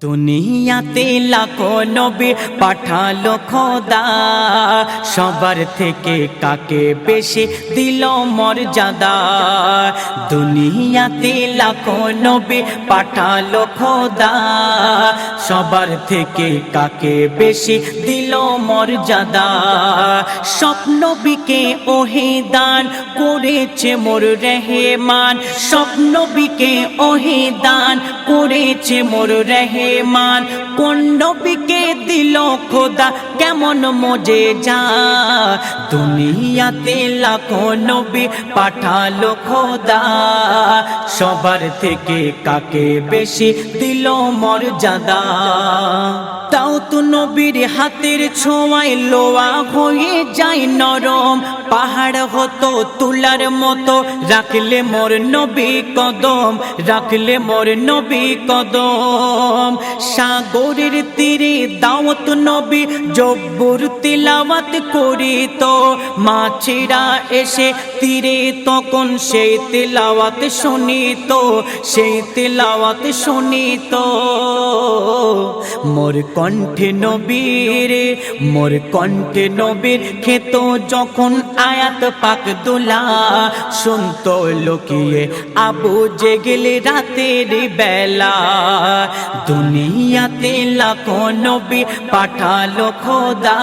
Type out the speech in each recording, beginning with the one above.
দুনিয়াতে লাখো নবী পাঠালো খোদা। সবার থেকে কাকে বেশি দিল মর্যাদা? দুনিয়াতে লাখো নবী পাঠালো খোদা। সবার থেকে কাকে বেশি দিল মর্যাদা? স্বপ্নবিকে ওহে দান করেছে মোর রেহেমান। স্বপ্নবিকে ওহে দান করেছে মোর রেহেমান। কোন নবীকে দিল খোদা? কেমন মজে যা। দুনিয়াতে লাখো নবী পাঠালো খোদা। সবার থেকে কাকে বেশি দিল মর্যাদা? তাও তো নবীর হাতের ছোঁয়ায় লোয়া হয়ে যায় নরম। পাহাড় হতো তুলার মতো, রাখলে মোর নবী কদম, রাখলে মোর নবী কদম। সাগরের তীরে দাওয়াত নবী জব্বুর তিলাওয়াত করি তো মাছেরা এসে তীরে তখন সেই তিলাওয়াত শুনিত সেই তিলাওয়াত শুনিত মোর কণ্ঠে নবীর, মোর কণ্ঠে নবীর খেত যখন আয়াত পাক দোলা, শুনত লোকিয়ে আবু জেগেলে রাতের বেলা। দুনিয়াতে লাখো নবী পাঠালো খোদা,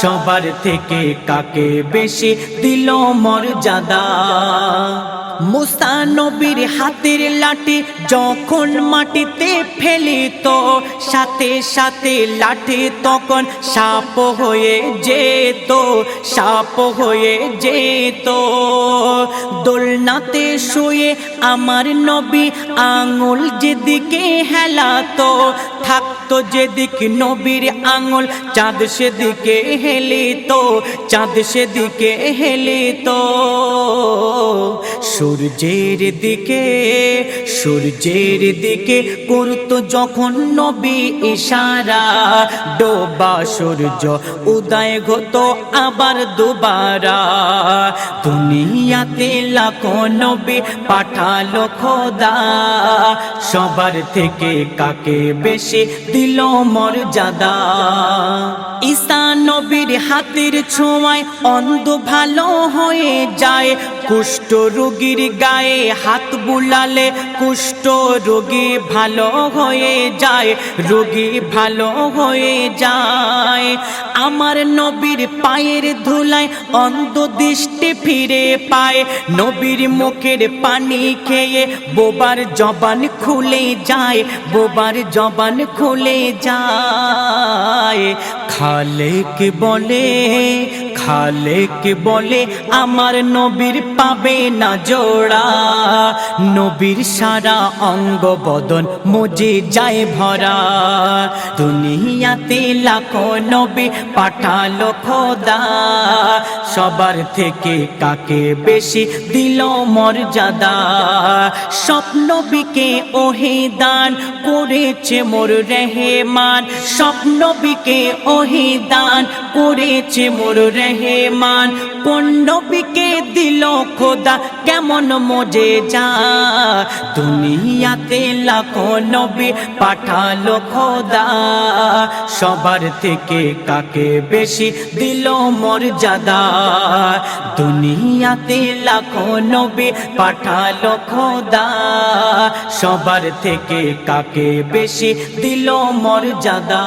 সবার থেকে কাকে বেশি দিল মর্যাদা? মুসা নবীর হাতের লাঠি যখন মাটিতে ফেলিত, সাথে সাথে লাঠি তখন সাপ হয়ে যেত, সাপ হয়ে যেত। দোলনাতে শুয়ে আমার নবী আঙুল যেদিকে হেলাতো থাকতো যেদিক নবীর আঙুল, চাঁদ সেদিকে হেলিত, চাঁদ সেদিকে হেলিত। সূর্যের দিকে সূর্যের দিকে করতো যখন নবী ইশারা, ডোবা সূর্য উদয় হতো আবার দুবারা। দুনিয়াতে লাখো নবী পাঠালো খোদা, সবার থেকে কাকে বেশি দিল মর্যাদা। ঈসা নবীর হাতের ছোঁয়ায় অন্ধ ভালো হয়ে যায়। কুষ্ঠ রোগীর গায়ে হাত বুলালে কুষ্ঠ রোগী ভালো হয়ে যায়। রোগী ভালো হয়ে যায়। আমার নবীর পায়ের ধুলায় অন্ধ দৃষ্টি ফিরে পায়। নবীর মুখের পানি খেয়ে বোবার জবান খুলে যায়, বোবার জবান খুলে যায়। খালেক বলে খালেক বলে, আমার নবীর পাবে না জোড়া। নবীর সারা অঙ্গ বদন মজে যায় ভরা। দুনিয়াতে লাখো নবী পাঠালো খোদা। সবার থেকে কাকে বেশি দিল মর্যাদা? স্বপ্নবিকে ওহে দান করেছে মোর রেহেমান। স্বপ্নবিকে ওহে দান করেছে মোর রেহেমান। নবীকে দিল খোদা, কেমন মজে যা। দুনিয়াতে লাখো নবী পাঠালো খোদা। সবার থেকে কাকে বেশি দিল মর্যাদা দুনিয়াতে লাখো নবী পাঠালো খোদা। সবার থেকে কাকে বেশি দিল মর্যাদা